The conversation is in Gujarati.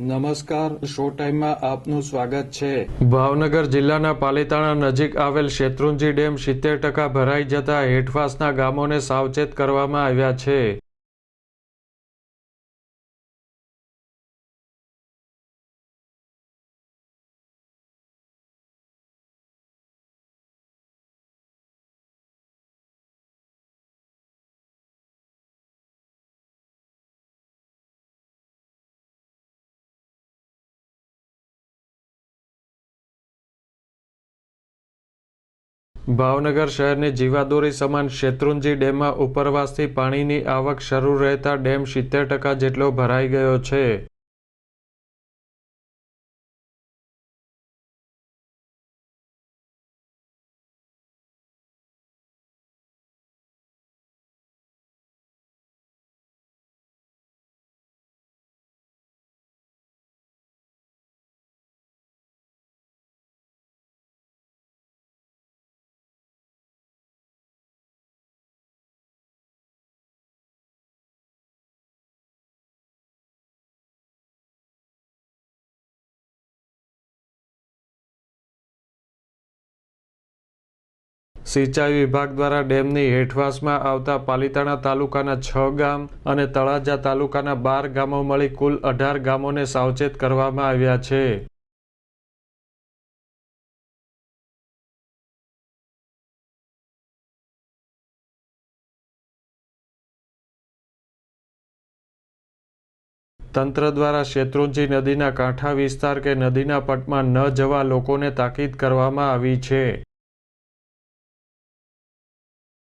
નમસ્કાર શો ટાઈમમાં આપનું સ્વાગત છે. ભાવનગર જિલ્લાના પાલીતાણા નજીક આવેલ શેત્રુંજી ડેમ સિત્તેર ટકા ભરાઈ જતા હેઠવાસના ગામોને સાવચેત કરવામાં આવ્યા છે. ભાવનગર શહેરની જીવાદોરી સમાન શેત્રુંજી ડેમમાં ઉપરવાસથી પાણીની આવક શરૂ રહેતા ડેમ સિત્તેર ટકા જેટલો ભરાઈ ગયો છે. સિંચાઈ વિભાગ દ્વારા ડેમની હેઠવાસમાં આવતા પાલીતાણા તાલુકાના છ ગામ અને તળાજા તાલુકાના બાર ગામો મળી કુલ અઢાર ગામોને સાવચેત કરવામાં આવ્યા છે. તંત્ર દ્વારા શેત્રુંજી નદીના કાંઠા વિસ્તાર કે નદીના પટમાં ન જવા લોકોને તાકીદ કરવામાં આવી છે.